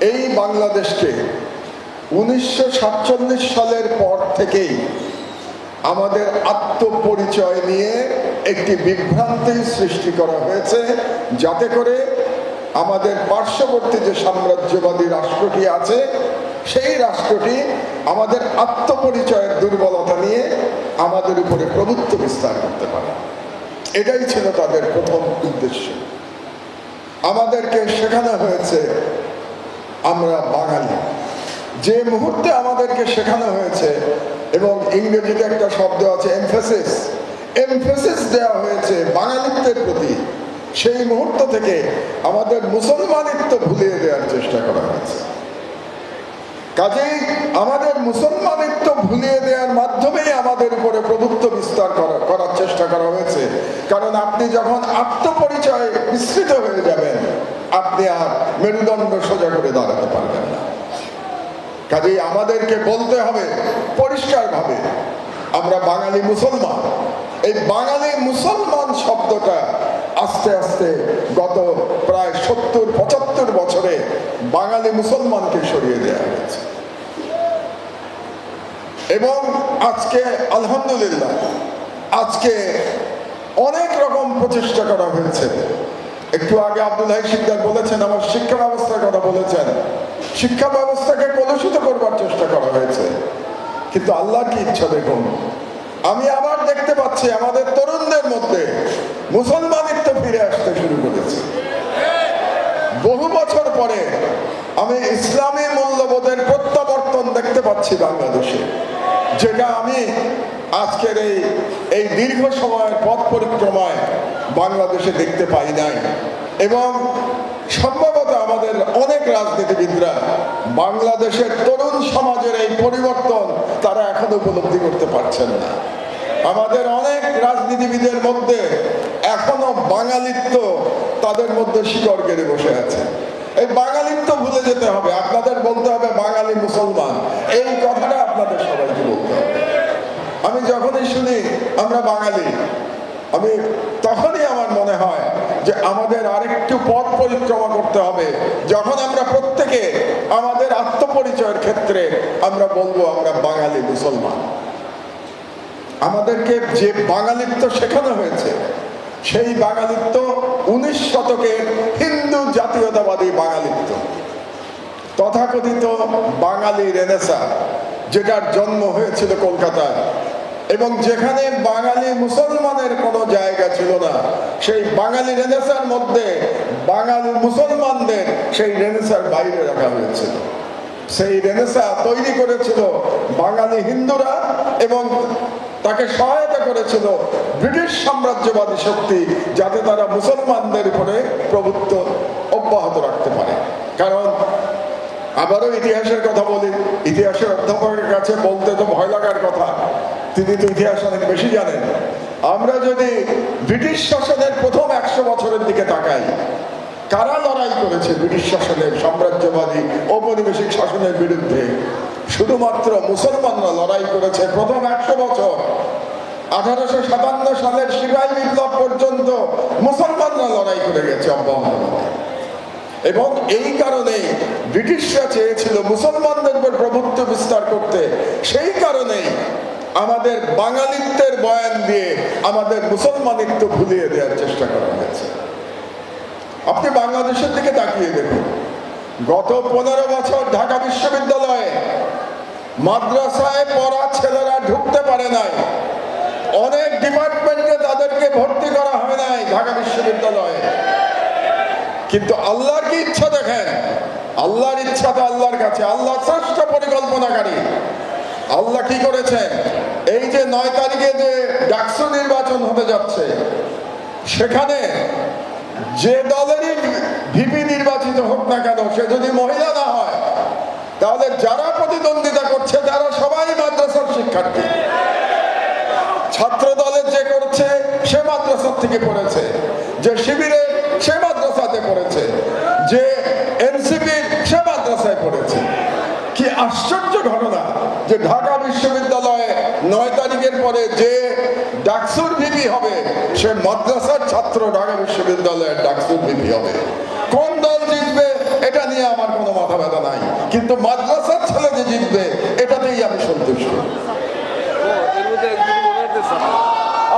এই বাংলাদেশকে উনিশশো সাতচল্লিশ সালের পর থেকেই আমাদের আত্মপরিচয় নিয়ে একটি বিভ্রান্তি সৃষ্টি করা হয়েছে, যাতে করে আমাদের পার্শ্ববর্তী যে সাম্রাজ্যবাদী রাষ্ট্রটি আছে, সেই রাষ্ট্রটি আমাদের আত্মপরিচয়ের দুর্বলতা নিয়ে আমাদের উপরে প্রভুত্ব বিস্তার করতে পারে। এটাই ছিল তাদের প্রথম উদ্দেশ্য। আমাদেরকে শেখানো হয়েছে আমরা বাঙালি। যে মুহূর্তে আমাদেরকে শেখানো হয়েছে, এবং ইংরেজিতে একটা শব্দ আছে এমফেসিস এমফেসিস দেওয়া হয়েছে বাঙালিত্বের প্রতি। সেই মুহূর্ত থেকে আমাদের মুসলমানিত্ব ভুলিয়ে দেওয়ার চেষ্টা করা হয়েছে। কাজেই আমাদের মুসলমানিত্ব ভুলিয়ে দেওয়ার মাধ্যমেই আমাদের উপরে প্রভুত্ব বিস্তার করা- করার চেষ্টা করা হয়েছে। কারণ আপনি যখন আত্মপরিচয় বিস্তৃত হয়ে যাবেন আপনি আর মেরুদণ্ড সোজা করে দাঁড়াতে পারবেন না। কাজেই আমাদেরকে বলতে হবে, পরিষ্কারভাবে, আমরা বাঙালি মুসলমান। এই বাঙালি মুসলমান শব্দটা আস্তে আস্তে গত প্রায় সত্তর, পঁচাত্তর বছরে বাঙালি মুসলমানকে সরিয়ে দেওয়া হয়েছে। এবং আজকে, আলহামদুলিল্লাহ, আজকে অনেক রকম প্রচেষ্টা করা হয়েছে। একটু আগে আব্দুল হাই সিকদার বলেছেন, আমার শিক্ষা ব্যবস্থার কথা বলেছেন। শিক্ষা ব্যবস্থাকে কলুষিত করবার চেষ্টা করা হয়েছে। কিন্তু আল্লাহ কি ইচ্ছা দেখুন? আমি আবার দেখতে পাচ্ছি, আমাদের তরুণদের মধ্যে মুসলমানিত্ব ফিরে আসতে শুরু করেছে। বহু বছর পরে আমি ইসলামী মূল্যবোধের প্রত্যাবর্তন দেখতে পাচ্ছি বাংলাদেশে, যেটা আমি আজকের এই এই দীর্ঘ সময়ের পথ পরিক্রমায় বাংলাদেশে দেখতে পাই নাই। এবং সম্ভবত আমাদের অনেক রাজনীতিবিদরা বাংলাদেশের তরুণ সমাজের এই পরিবর্তন তারা এখনও উপলব্ধি করতে পারছেন না। আমাদের অনেক রাজনীতিবিদের মধ্যে এখনও বাঙালিত্ব তাদের মধ্যে শিকড় গেড়ে বসে আছে। এই বাঙালিত্ব ভুলে যেতে হবে আপনাদের বলতে হবে বাঙালি মুসলমান এই কথাটা আপনাদের সবাইকে বলতে হবে আমি যখনই শুনি আমরা বাঙালি আমি তখনই আমার মনে হয় যে আমাদের আরেকটু পথ পরিক্রমা করতে হবে। যখন আমরা প্রত্যেকে আমাদের আত্মপরিচয়ের ক্ষেত্রে আমরা বলব, আমরা বাঙালি মুসলমান। আমাদেরকে যে বাঙালিত্ব শেখানো হয়েছে, সেই বাঙালিত্ব উনিশ শতকের হিন্দু জাতীয়তাবাদী বাঙালিত্ব। তথাকথিত বাঙালি রেনেসা, যেটার জন্ম হয়েছিল কলকাতায় এবং যেখানে বাঙালি মুসলমানের কোনো জায়গা ছিল না, সেই বাঙালি রেনেসার মধ্যে বাঙালি মুসলমানদের সেই রেনেসার বাইরে রাখা হয়েছিল সেই রেনেসা তৈরি করেছিল বাঙালি হিন্দুরা এবং তাকে সহায়তা করেছিল ব্রিটিশ সাম্রাজ্যবাদী শক্তি যাতে তারা মুসলমানদের উপরে প্রভুত্ব অব্যাহত রাখতে পারে। কারণ, আবারও ইতিহাসের কথা বলি ইতিহাসের অধ্যাপকের কাছে বলতে তো ভয় লাগার কথা। তিনি তো ইতিহাস অনেক বেশি জানেন। আমরা যদি ব্রিটিশ শাসনের প্রথম একশো বছরের দিকে তাকাই, কারা লড়াই করেছে ব্রিটিশ শাসনের সাম্রাজ্যবাদী ঔপনিবেশিক শাসনের বিরুদ্ধে? শুধুমাত্র মুসলমানরা লড়াই করেছে প্রথম একশো বছর। আঠারোশো সাতান্ন সালের সিপাহী বিপ্লব পর্যন্ত মুসলমানরা লড়াই করে গেছে অব্যাহত। এবং এই কারণে ব্রিটিশরা চেয়েছিল মুসলমানদের উপর প্রভুত্ব বিস্তার করতে। সেই কারণেই আমাদের বাঙালিত্বের বয়ান দিয়ে আমাদের মুসলমানিত্ব ভুলিয়ে দেওয়ার চেষ্টা করা হয়েছে। আপনি বাংলাদেশের দিকে তাকিয়ে দেখুন। গত পনেরো বছর ঢাকা বিশ্ববিদ্যালয়ে মাদ্রাসায় পড়া ছেলেরা ঢুকতে পারে নাই। অনেক ডিপার্টমেন্টে তাদেরকে ভর্তি করা হয় নাই ঢাকা বিশ্ববিদ্যালয়ে। কিন্তু আল্লাহর কি ইচ্ছা দেখেন? আল্লাহর ইচ্ছা তো আল্লাহর কাছে। আল্লাহ শ্রেষ্ঠ পরিকল্পনাকারী। আল্লাহ কি করেছেন? এই যে নয় তারিখে যে ডাকসু নির্বাচন হতে যাচ্ছে, সেখানে যে দলেরই ভিপি নির্বাচিত হোক না কেন, সে যদি মহিলা না হয়, তাহলে যারা প্রতিদ্বন্দ্বিতা করছে, তারা সবাই মাদ্রাসার শিক্ষার্থী। ছাত্র দলের যে করছে, সে মাদ্রাসার থেকে পড়েছে। যে শিবিরে সে মাদ্রাসাতে পড়েছে যে এনসিপির সে মাদ্রাসায় পড়েছে কি আশ্চর্য ঘটনা যে ঢাকা বিশ্ববিদ্যালয়ে নয় তারিখের পরে যে ডাকসুর ভিপি হবে, সে মাদ্রাসার ছাত্র ঢাকা বিশ্ববিদ্যালয়ের ডাকসুর ভিপি হবে। কোন দল জিতবে, এটা নিয়ে আমার কোনো মাথা ব্যথা নাই। কিন্তু মাদ্রাসার ছেলে যে জিতবে, এটাতেই আমি সন্তুষ্ট এর মধ্যে একজন মনে হইতেছে।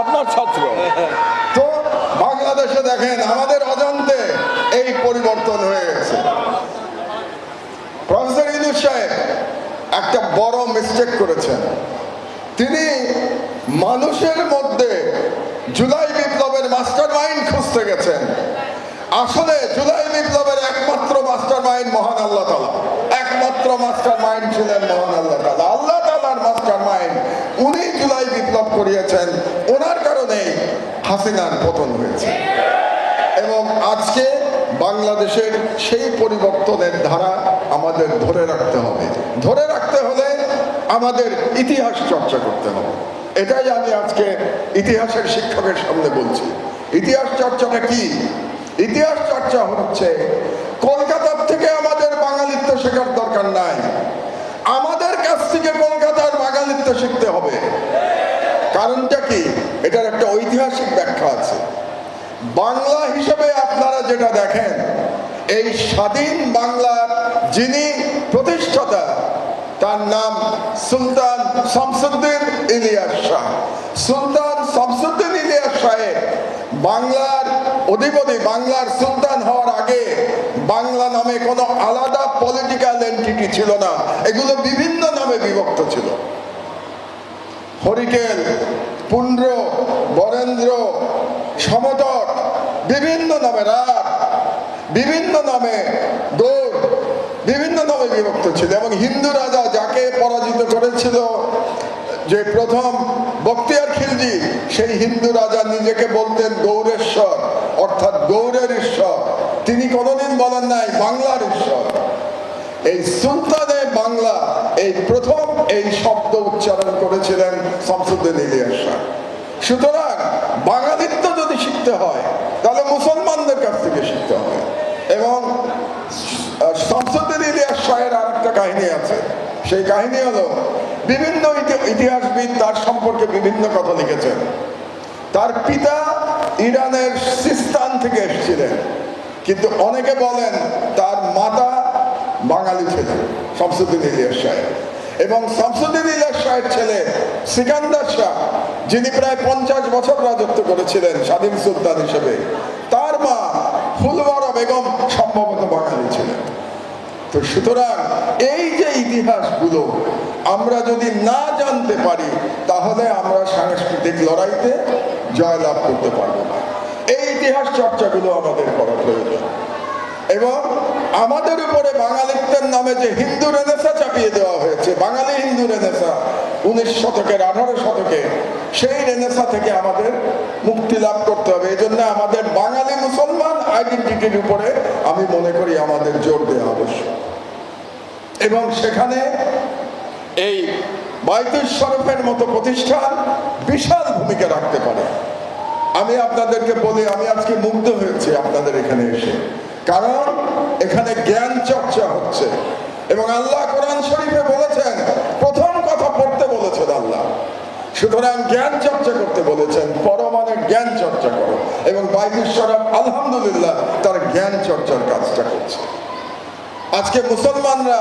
আপনার ছাত্র তো বাংলাদেশে দেখেন আমাদের অজান্তে এই পরিবর্তন হয়ে গেছে প্রফেসর ইউনুস সাহেব একটা বড় মিস্টেক করেছেন। তিনি মানুষের মধ্যে জুলাই বিপ্লবের মাস্টার মাইন্ড খুঁজতে গেছেন। আসলে জুলাই বিপ্লবের একমাত্র মাস্টার মাইন্ড মহান আল্লাহ তালা একমাত্র মাস্টার মাইন্ড ছিলেন মহান আল্লাহ তালা আল্লাহ তালার মাস্টার মাইন্ড উনি জুলাই বিপ্লব করিয়েছেন। ওনার কারণেই হাসিনার পতন হয়েছে। এবং আজকে বাংলাদেশের সেই পরিবর্তনের ধারা আমাদের ধরে রাখতে হবে। ধরে রাখতে হলে আমাদের ইতিহাস চর্চা করতে হবে। এটাই আমি আজকে ইতিহাসের শিক্ষকের সামনে বলছি। ইতিহাস চর্চাটা কি? ইতিহাস চর্চা হচ্ছে কলকাতার থেকে আমাদের বাঙালিত্ব শেখার দরকার নাই। আমাদের কাছ থেকে কলকাতার বাঙালিত্ব শিখতে হবে। কারণটা কি? এটার একটা ঐতিহাসিক ব্যাখ্যা আছে। বাংলা হিসেবে আপনারা যেটা দেখেন, এই স্বাধীন বাংলার যিনি প্রতিষ্ঠাতা, তার নাম সুলতান শামসুদ্দিন ইলিয়াস শাহ। সুলতান শামসুদ্দিন ইলিয়াস বাংলার অধিপতি, বাংলার সুলতান হওয়ার আগে বাংলা নামে কোনো আলাদা পলিটিক্যাল এন্টিটি ছিল না। এগুলো বিভিন্ন নামে বিভক্ত ছিল। হরিকেল, পুন্ড্র, বরেন্দ্র, সমতট, বিভিন্ন নামে রাত বিভিন্ন নামে দৌড়, বিভিন্ন নামে বিভক্ত ছিল এবং হিন্দু রাজা পরাজিত করেছিল যে প্রথম বক্তিয়ার খিলজি, সেই হিন্দু রাজা নিজেকে বলতেন গৌরেশ্বর, অর্থাৎ গৌরের ঈশ্বর। তিনি কোনোদিন বলেন নাই বাংলার ঈশ্বর। এই সুলতানে বাংলা, এই প্রথম এই শব্দ উচ্চারণ করেছিলেন শামসুদ্দিন ইলিয়াস শাহ সুতরাং বাঙালিত্ব যদি শিখতে হয় তাহলে মুসলমানদের কাছ থেকে শিখতে হবে এবং আহ, শামসুদ্দিন ইলিয়াস শাহের আর একটা কাহিনী আছে। সেই কাহিনী হলো, বিভিন্ন ইতিহাসবিদ তার সম্পর্কে বিভিন্ন কথা লিখেছেন। তার পিতা ইরানের সিস্তান থেকে এসেছিলেন। কিন্তু অনেকে বলেন তার মাতা বাঙালি ছিলেন শামসুদ্দিন ইলিয়াস সাহেব। এবং শামসুদ্দিন ইলিয়াস সাহেব ছেলে সিকান্দার শাহ, যিনি প্রায় পঞ্চাশ বছর রাজত্ব করেছিলেন স্বাধীন সুলতান হিসেবে। তার মা ফুলওয়ারা বেগম তো সুতরাং এই যে ইতিহাসগুলো আমরা যদি না জানতে পারি, তাহলে আমরা সাংস্কৃতিক লড়াইতে জয়লাভ করতে পারব না। এই ইতিহাস চর্চাগুলো আমাদের করা প্রয়োজন। এবং আমাদের উপরে বাঙালিত্বের নামে যে হিন্দু রেনেসা চাপিয়ে দেওয়া হয়েছে, বাঙালি হিন্দু রেনেসা উনিশ শতকের আঠারো শতকে, সেই রেনেসা থেকে আমাদের মুক্তি লাভ করতে হবে। এই জন্য আমাদের বাঙালি মুসলমান আইডেন্টিটির উপরে আমি মনে করি আমাদের জোর দেওয়া আবশ্যক। এবং সেখানে এই বাইতুল শরফের মতো প্রতিষ্ঠান বিশাল ভূমিকা রাখতে পারে। আমি আপনাদেরকে বলি, আমি আজকে মুগ্ধ হয়েছি আপনাদের এখানে এসে। কারণ এখানে জ্ঞান চর্চা হচ্ছে। এবং আল্লাহ কোরআন শরীফে বলেছেন, প্রথম কথা পড়তে বলেছেন আল্লাহ। সুতরাং জ্ঞান চর্চা করতে বলেছেন পরমানে জ্ঞান চর্চা করো। এবং শরফ, আলহামদুলিল্লাহ, তার জ্ঞান চর্চার কাজটা করছে। আজকে মুসলমানরা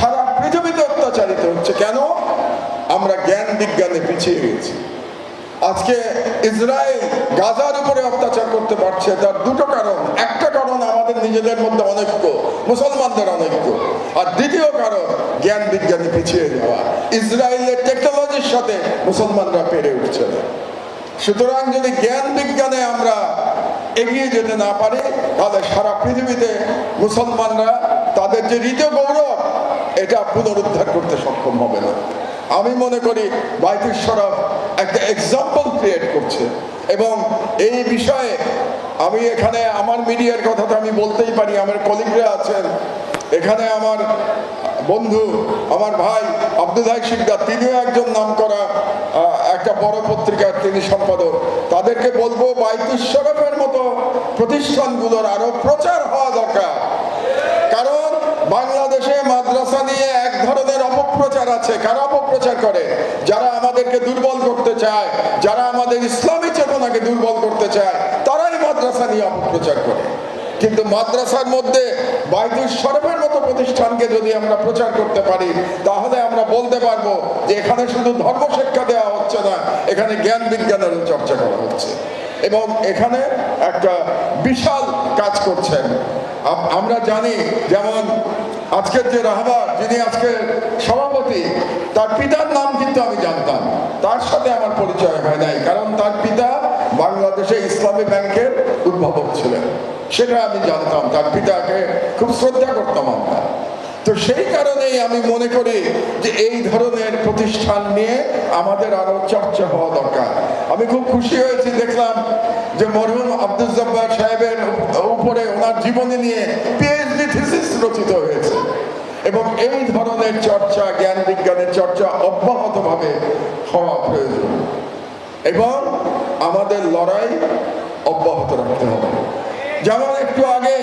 সারা পৃথিবীতে অত্যাচারিত হচ্ছে। কেন? আমরা জ্ঞান বিজ্ঞানে পিছিয়ে গেছি। আজকে ইসরায়েল গাজার উপরে অত্যাচার করতে পারছে, তার দুটো কারণ। একটা কারণ আমাদের নিজেদের মধ্যে অনৈক্য, মুসলমানদের অনৈক্য। আর দ্বিতীয় কারণ, জ্ঞান বিজ্ঞানে পিছিয়ে যাওয়া। ইসরায়েলের টেকনোলজির সাথে মুসলমানরা পেরে উঠছে না। সুতরাং যদি জ্ঞান বিজ্ঞানে আমরা এগিয়ে যেতে না পারি, তাহলে সারা পৃথিবীতে মুসলমানরা যে হৃদ গৌরব, এটা পুনরুদ্ধার করতে সক্ষম হবে না। আমি মনে করি বাইতুল শরফ একটা এক্সাম্পল ক্রিয়েট করছে। এবং এই বিষয়ে আমি এখানে আমার মিডিয়ার কথা তো আমি বলতেই পারি, আমার কলিগরা আছেন। এখানে আমার বন্ধু, আমার ভাই আব্দুল হাই শিকদার, তিনিও একজন নাম করা একটা বড় পত্রিকার তিনি সম্পাদক। তাদেরকে বলব, বাইতুল শরফের মতো প্রতিষ্ঠানগুলোর আরও প্রচার হওয়া দরকার কারণ বাংলাদেশে মাদ্রাসা নিয়ে এক ধরনের অপপ্রচার আছে, কারা অপপ্রচার করে? যারা আমাদেরকে দুর্বল করতে চায়, যারা আমাদের ইসলামী চেতনাকে দুর্বল করতে চায়, তারাই মাদ্রাসা নিয়ে অপপ্রচার করে। কিন্তু মাদ্রাসার মধ্যে বাইতুল শরফের মতো প্রতিষ্ঠানকে যদি আমরা প্রচার করতে পারি, তাহলে আমরা বলতে পারব যে এখানে শুধু ধর্ম শিক্ষা দেওয়া হচ্ছে না, এখানে জ্ঞান বিজ্ঞানের চর্চা করা হচ্ছে। এবং এখানে একটা বিশাল কাজ করছেন। আমরা জানি, যেমন আজকের যে রাহবার যিনি আজকে সভাপতি, তার পিতার নাম কিন্তু আমি জানতাম। তার সাথে আমার পরিচয় হয় নাই, কারণ তার পিতা বাংলাদেশে ইসলামী ব্যাংকের উদ্ভাবক ছিলেন। সেটা আমি জানতাম, তার পিতাকে খুব শ্রদ্ধা করতাম আমরা। তো সেই কারণেই আমি মনে করি যে এই ধরনের প্রতিষ্ঠান নিয়ে আমাদের আরও চর্চা হওয়া দরকার। আমি খুব খুশি হয়েছি, দেখলাম যে মরহুম আব্দুল জব্বার সাহেবের উপরে ওনার জীবনী নিয়ে পিএইচডি থিসিস রচিত হয়েছে। এবং এই ধরনের চর্চা, জ্ঞান বিজ্ঞানের চর্চা অব্যাহতভাবে হওয়া প্রয়োজন। এবং আমাদের লড়াই অব্যাহত রাখতে হবে। যেমন একটু আগে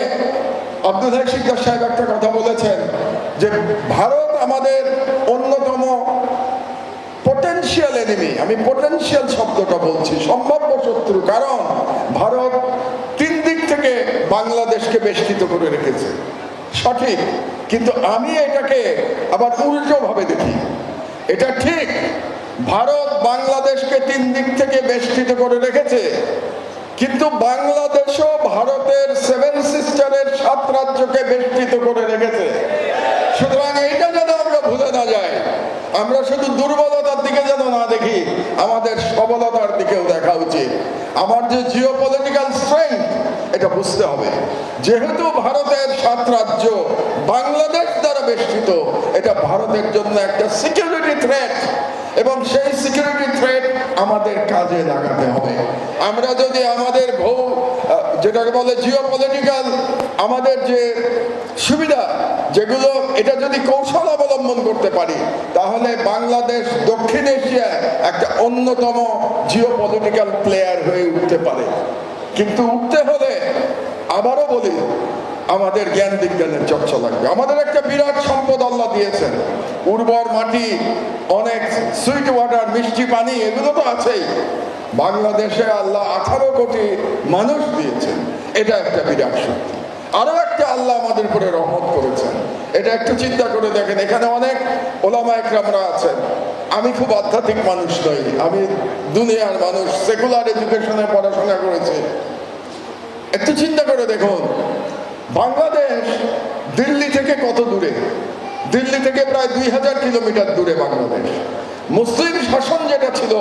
আব্দুল হাই সাহেব একটা কথা বলেছেন যে, ভারত আমাদের অন্যতম পটেনশিয়াল এনিমি আমি পটেনশিয়াল শব্দটা বলছি, সম্ভাব্য শত্রু, কারণ ভারত তিন দিক থেকে বাংলাদেশকে বেষ্টিত করে রেখেছে। সঠিক, কিন্তু আমি এটাকে আবার উল্টোভাবে দেখি। এটা ঠিক, ভারত বাংলাদেশকে তিন দিক থেকে বেষ্টিত করে রেখেছে, কিন্তু বাংলাদেশও ভারতের সেভেন সিস্টারের সাত রাজ্যকে বেষ্টিত করে রেখেছে। সুতরাং এইটা যেন আমরা ভুলে না যাই, আমরা শুধু দুর্বলতার দিকে যেন না দেখি, আমাদের সবলতার দিকেও দেখা উচিত। আমার যে জিও পলিটিক্যাল স্ট্রেংথ এটা বুঝতে হবে। যেহেতু ভারতের সাত রাজ্য বাংলাদেশ দ্বারা বেষ্টিত, এটা ভারতের জন্য একটা সিকিউরিটি থ্রেট এবং সেই সিকিউরিটি থ্রেট আমাদের কাজে লাগাতে হবে। আমরা যদি আমাদের ভৌ যেটাকে বলে জিও পলিটিক্যাল আমাদের যে সুবিধা, যেগুলো এটা যদি কৌশল অবলম্বন করতে পারি, তাহলে বাংলাদেশ দক্ষিণ এশিয়ায় একটা অন্যতম জিও পলিটিক্যাল প্লেয়ার হয়ে উঠতে পারে। কিন্তু উঠতে হলে আবারও বলি, আমাদের জ্ঞান বিজ্ঞানের চর্চা লাগবে। আমাদের একটা বিরাট সম্পদ আল্লাহ দিয়েছেন। উর্বর মাটি, অনেক সুইট ওয়াটার মিষ্টি পানি, এগুলো তো আছেই। বাংলাদেশে আল্লাহ আঠারো কোটি মানুষ দিয়েছেন। এটা একটা বিরাট শক্তি। আরও একটা আল্লাহ আমাদের উপরে রহমত করেছেন। এটা একটু চিন্তা করে দেখেন, এখানে অনেক ওলামা একরামরা আছেন। আমি খুব আধ্যাত্মিক মানুষ নই, আমি দুনিয়ার মানুষ, সেকুলার এডুকেশনে পড়াশোনা করেছি। একটু চিন্তা করে দেখুন। বাংলাদেশ দিল্লি থেকে কত দূরে? দিল্লি থেকে প্রায় দুই হাজার কিলোমিটার দূরে বাংলাদেশ। মুসলিম শাসন যেটা ছিল,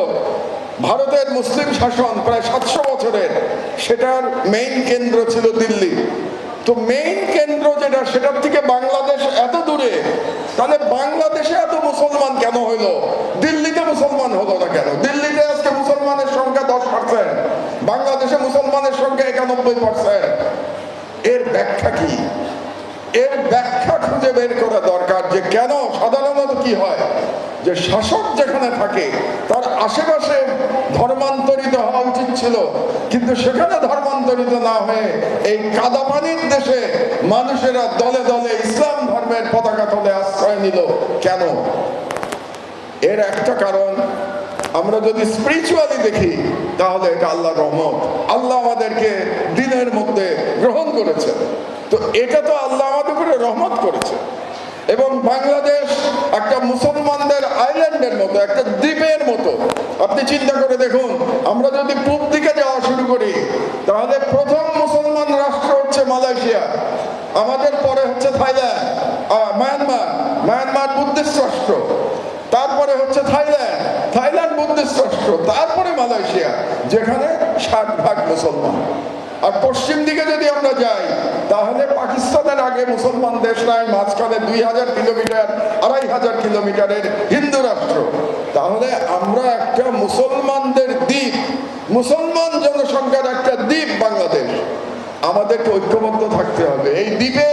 ভারতের মুসলিম শাসন প্রায় সাতশো বছরের, সেটার মেইন কেন্দ্র ছিল দিল্লি। তো মেইন কেন্দ্র যেটা, সেটার থেকে বাংলাদেশ এত দূরে, তাহলে বাংলাদেশে এত মুসলমান কেন হইল দিল্লিতে মুসলমান হলো না কেন? দিল্লিতে আজকে মুসলমানের সংখ্যা দশ পার্সেন্ট বাংলাদেশে মুসলমানের সংখ্যা একানব্বই পার্সেন্ট এর ব্যাখ্যা কি? এর ব্যাখ্যা খুঁজে বের করা দরকার যে কেন সাধারণত কি হয়? যে শাসক যেখানে থাকে, তার আশেপাশে ধর্মান্তরিত হওয়া উচিত ছিল। কিন্তু সেখানে ধর্মান্তরিত না হয়ে এই কাদাপানির দেশে মানুষেরা দলে দলে ইসলাম ধর্মের পতাকা তলে আশ্রয় নিল। কেন? এর একটা কারণ আমরা যদি স্পিরিচুয়ালি দেখি, তাহলে এটা আল্লাহ রহমত। আল্লাহ আমাদেরকে দিনের মধ্যে গ্রহণ করেছে তো এটা তো আল্লাহ আমাদের উপরে রহমত করেছে। এবং বাংলাদেশ একটা মুসলমানদের আইল্যান্ডের মতো, একটা দ্বীপের মতো। আপনি চিন্তা করে দেখুন, আমরা যদি পূব দিকে যাওয়া শুরু করি, তাহলে প্রথম মুসলমান রাষ্ট্র হচ্ছে মালয়েশিয়া। আমাদের পরে হচ্ছে থাইল্যান্ড মায়ানমার। মায়ানমার বুদ্ধিস্ট রাষ্ট্র। তারপরে হচ্ছে থাইল্যান্ড। মালয়েশিয়া, যেখানে ষাট ভাগ মুসলমান। আর পশ্চিম দিকে যদি আমরা যাই, তাহলে পাকিস্তানের আগে মুসলমান দেশ নয় মাঝখানে দুই হাজার কিলোমিটার, আড়াই হাজার কিলোমিটারের হিন্দু রাষ্ট্র। তাহলে আমরা একটা মুসলমানদের দ্বীপ, মুসলমান জনসংখ্যার একটা দ্বীপ বাংলাদেশ। আমাদেরকে ঐক্যবদ্ধ থাকতে হবে। এই দ্বীপে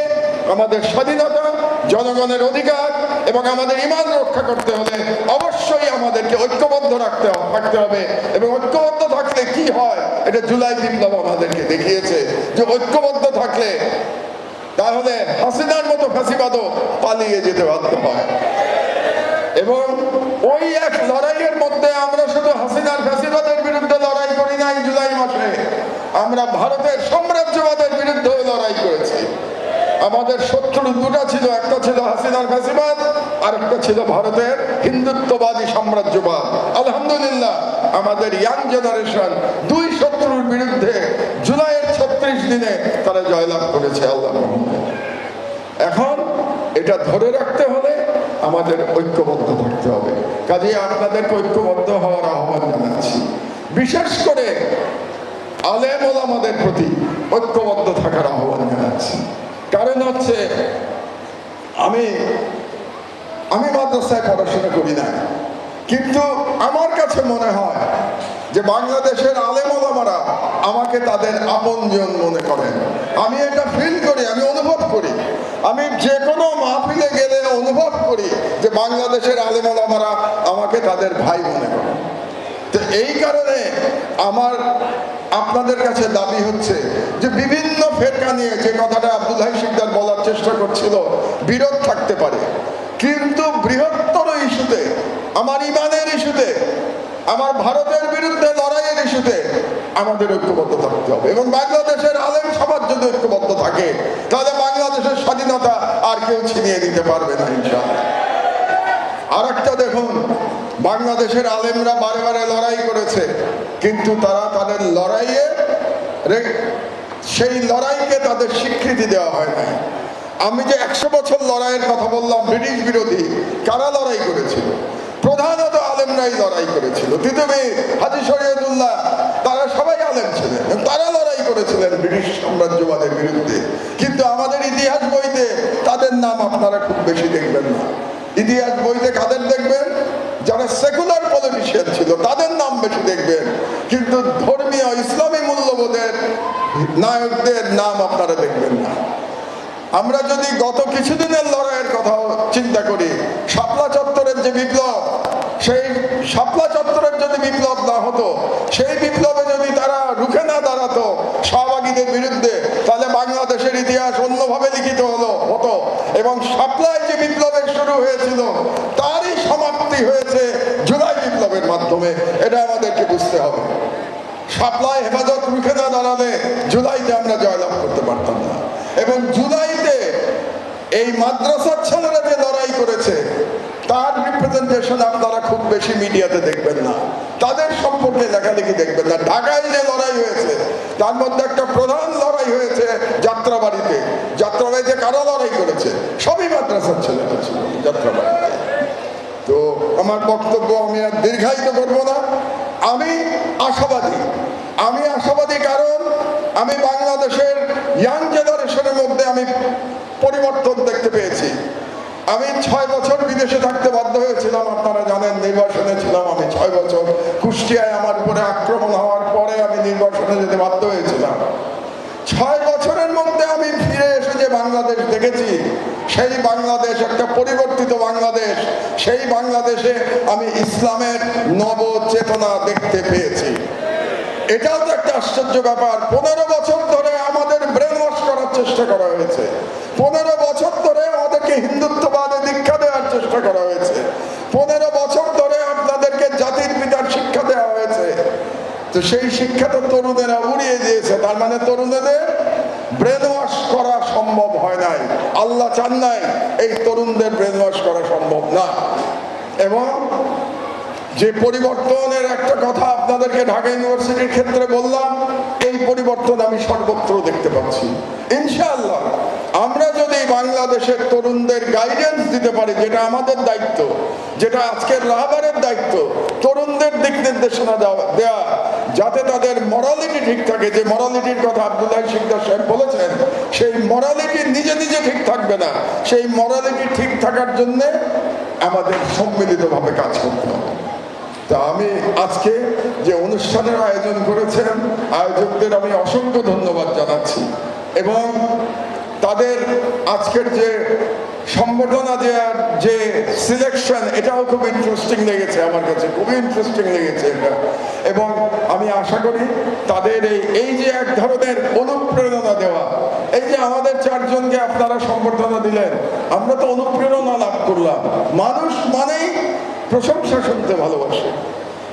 আমাদের স্বাধীনতা, জনগণের অধিকার এবং আমাদের ইমান রক্ষা করতে হলে অবশ্যই আমাদেরকে ঐক্যবদ্ধ রাখতে থাকতে হবে। এবং ঐক্যবদ্ধ থাকলে কি হয়? এটা জুলাই বিপ্লব আমাদেরকে দেখিয়েছে যে ঐক্যবদ্ধ থাকলে তাহলে হাসিনার মতো ফাঁসিবাদও পালিয়ে যেতে বাধ্য হয়। এবং ওই এক লড়াইয়ের মধ্যে আমরা শুধু হাসিনার ফ্যাসিবাদের বিরুদ্ধে লড়াই করি নাই জুলাই মাসে। আমরা ভারতের লড়াই আমাদের শত্রু দুটা ছিল, একটা ছিল হাসিনার ফাঁসিবাদ আর একটা ছিল ভারতের হিন্দুত্ববাদী সাম্রাজ্যবাদ। আলহামদুলিল্লাহ, আমাদের ইয়াং জেনারেশন দুই শত্রুর বিরুদ্ধে জুলাইয়ের ছত্রিশ দিনে তারা জয়লাভ করেছে, আল্লাহ। এখন এটা ধরে রাখতে হলে আমাদের ঐক্যবদ্ধ থাকতে হবে। কাজে আপনাদেরকে ঐক্যবদ্ধ হওয়ার আহ্বান জানাচ্ছি। বিশেষ করে আলেম ওলামাদের প্রতি ঐক্যবদ্ধ থাকার আহ্বান জানাচ্ছি। কারণ হচ্ছে আমি আমি মাদ্রাসায় পড়াশোনা করি না। কিন্তু আমার কাছে মনে হয় যে বাংলাদেশের আলেম ওলামারা আমাকে তাদের আপনজন মনে করেন। আমি এটা ফিল করি, আমি অনুভব করি। আমি যে কোনো মাহফিলে গেলে অনুভব করি যে বাংলাদেশের আলেম ওলামারা আমাকে তাদের ভাই মনে করেন। তো এই কারণে আমার আপনাদের কাছে দাবি হচ্ছে যে বিভিন্ন ফেরকা নিয়ে যে কথাটা আব্দুল্লাহ শিকদার বলার চেষ্টা করছিল, বিরোধ থাকতে পারে। কিন্তু বৃহত্তর ইস্যুতে, আমার ইমানের ইস্যুতে, আমার ভারতের বিরুদ্ধে লড়াইয়ের ইস্যুতে আমাদের ঐক্যবদ্ধ থাকতে হবে। এবং বাংলাদেশের আলেম সমাজ যদি ঐক্যবদ্ধ থাকে, তাহলে বাংলাদেশের স্বাধীনতা আর কেউ ছিনিয়ে নিতে পারবে না, ইনশাআল্লাহ। আর একটা দেখুন, বাংলাদেশের আলেমরা বারে বারে লড়াই করেছে, কিন্তু তারা তাদের লড়াইয়ে সেই লড়াইকে তাদের স্বীকৃতি দেওয়া হয় না আমি যে একশো বছর লড়াইয়ের কথা বললাম, ব্রিটিশ বিরোধী কারা লড়াই করেছিল? প্রধানত আলেমরাই লড়াই করেছিল। হাজি শরীয়তুল্লাহ, তারা সবাই আলেম ছিলেন তারা লড়াই করেছিলেন ব্রিটিশ সাম্রাজ্যবাদের বিরুদ্ধে। কিন্তু আমাদের ইতিহাস বইতে তাদের নাম আপনারা খুব বেশি দেখবেন না। ইতিহাস বইতে কাদের দেখবেন? যারা সেকুলার পলিটিশিয়ান ছিল, তাদের নাম বেশি দেখবেন। কিন্তু নায়কদের নাম আপনারা দেখবেন না। আমরা যদি গত কিছুদিনের লড়াইয়ের কথা চিন্তা করি, শাপলা চত্বরের যে বিপ্লব, সেই শাপলা চত্বরের যদি বিপ্লব না হতো, সেই বিপ্লবে যদি তারা রুখে না দাঁড়াতো শাহবাগীদের বিরুদ্ধে, তাহলে বাংলাদেশের ইতিহাস অন্যভাবে লিখিত হলো, হতো। এবং শাপলায় যে বিপ্লবের শুরু হয়েছিল, তারই সমাপ্তি হয়েছে জুলাই বিপ্লবের মাধ্যমে। এটা আমাদেরকে বুঝতে হবে। সাপ্লাই হেফাজত রুখে না দাঁড়ালে জুলাইতে আমরা জয়লাভ করতে পারতাম না। এবং জুলাইতে এই মাদ্রাসার ছেলেরা যে লড়াই করেছে, তার রিপ্রেজেন্টেশন আপনারা খুব বেশি মিডিয়াতে দেখবেন না। তাদের সম্পর্কে লেখালেখি দেখবেন না। ঢাকায় যে লড়াই হয়েছে, তার মধ্যে একটা প্রধান লড়াই হয়েছে যাত্রাবাড়িতে। যাত্রাবাড়িতে কারা লড়াই করেছে, সবই মাদ্রাসার ছেলেরা ছিল যাত্রাবাড়িতে। তো আমার বক্তব্য আমি আর দীর্ঘায়িত করব না। আমি আশাবাদী আমি আশাবাদী কারণ আমি বাংলাদেশের ইয়াং জেনারেশনের মধ্যে আমি পরিবর্তন দেখতে পেয়েছি। আমি ছয় বছর বিদেশে থাকতে বাধ্য হয়েছিলাম, আপনারা জানেন নির্বাসনে ছিলাম আমি ছয় বছর। কুষ্টিয়ায় আমার উপরে আক্রমণ হওয়ার পরে আমি নির্বাসনে যেতে বাধ্য হয়েছিলাম। ছয় বছরের মধ্যে আমি ফিরে এসে যে বাংলাদেশ দেখেছি, সেই বাংলাদেশ, একটা পরিবর্তিত বাংলাদেশ, সেই বাংলাদেশে আমি ইসলামের নব চেতনা দেখতে পেয়েছি। এটাও তো একটা আশ্চর্য ব্যাপার। পনেরো বছর ধরে আমাদের ব্রেন ওয়াশ করার চেষ্টা করা হয়েছে। পনেরো বছর ধরে আমাদেরকে হিন্দুত্ববাদে দীক্ষা দেওয়ার চেষ্টা করা হয়েছে। পনেরো বছর ধরে আপনাদেরকে জাতির পিতার শিক্ষা দেওয়া হয়েছে। তো সেই শিক্ষা তো তরুণেরা উড়িয়ে দিয়েছে। তার মানে তরুণদের ব্রেন ওয়াশ করা সম্ভব হয় নাই। আল্লাহ চান নাই এই তরুণদের ব্রেন ওয়াশ করা সম্ভব না। এবং যে পরিবর্তনের একটা কথা আপনাদেরকে ঢাকা ইউনিভার্সিটির ক্ষেত্রে বললাম, এই পরিবর্তন আমি সর্বত্র দেখতে পাচ্ছি। ইনশাআল্লাহ, আমরা যদি বাংলাদেশের তরুণদের গাইডেন্স দিতে পারি, যেটা আমাদের দায়িত্ব, যেটা আজকের রাহবারের দায়িত্ব, তরুণদের দিক নির্দেশনা দেওয়া যাতে তাদের মরালিটি ঠিক থাকে। যে মরালিটির কথা আব্দুল্লাহ শিকদার সাহেব বলেছেন, সেই মরালিটি নিজে নিজে ঠিক থাকবে না। সেই মরালিটি ঠিক থাকার জন্যে আমাদের সম্মিলিতভাবে কাজ করতে হবে। তা আমি আজকে যে অনুষ্ঠানের আয়োজন করেছেন, আয়োজকদের আমি অসংখ্য ধন্যবাদ জানাচ্ছি। এবং তাদের আজকের যে সম্বর্ধনা দেওয়ার যে সিলেকশন এটাও খুব ইন্টারেস্টিং লেগেছে আমার কাছে, খুবই ইন্টারেস্টিং লেগেছে এটা। এবং আমি আশা করি তাদের এই এই যে এক ধরনের অনুপ্রেরণা দেওয়া, এই যে আমাদের চারজনকে আপনারা সম্বর্ধনা দিলেন, আমরা তো অনুপ্রেরণা লাভ করলাম। মানুষ মানেই প্রশংসা শুনতে ভালোবাসে।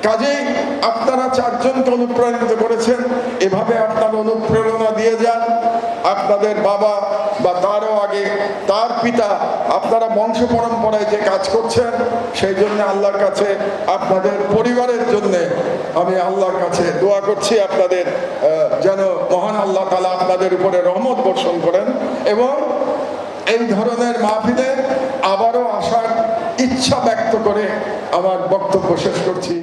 কাজেই আপনারা চারজনকে অনুপ্রাণিত করেছেন। এভাবে আপনার অনুপ্রেরণা দিয়ে যান। আপনাদের বাবা বা তারও আগে তার পিতা আপনারা বংশ পরম্পরায় যে কাজ করছেন, সেই জন্য আল্লাহর কাছে, আপনাদের পরিবারের জন্য আমি আল্লাহর কাছে দোয়া করছি। আপনাদের যেন মহান আল্লাহ তালা আপনাদের উপরে রহমত বর্ষণ করেন এবং এই ধরনের মাহফিলে আবারও আসার ইচ্ছা ব্যক্ত করে আমার বক্তব্য শেষ করছি।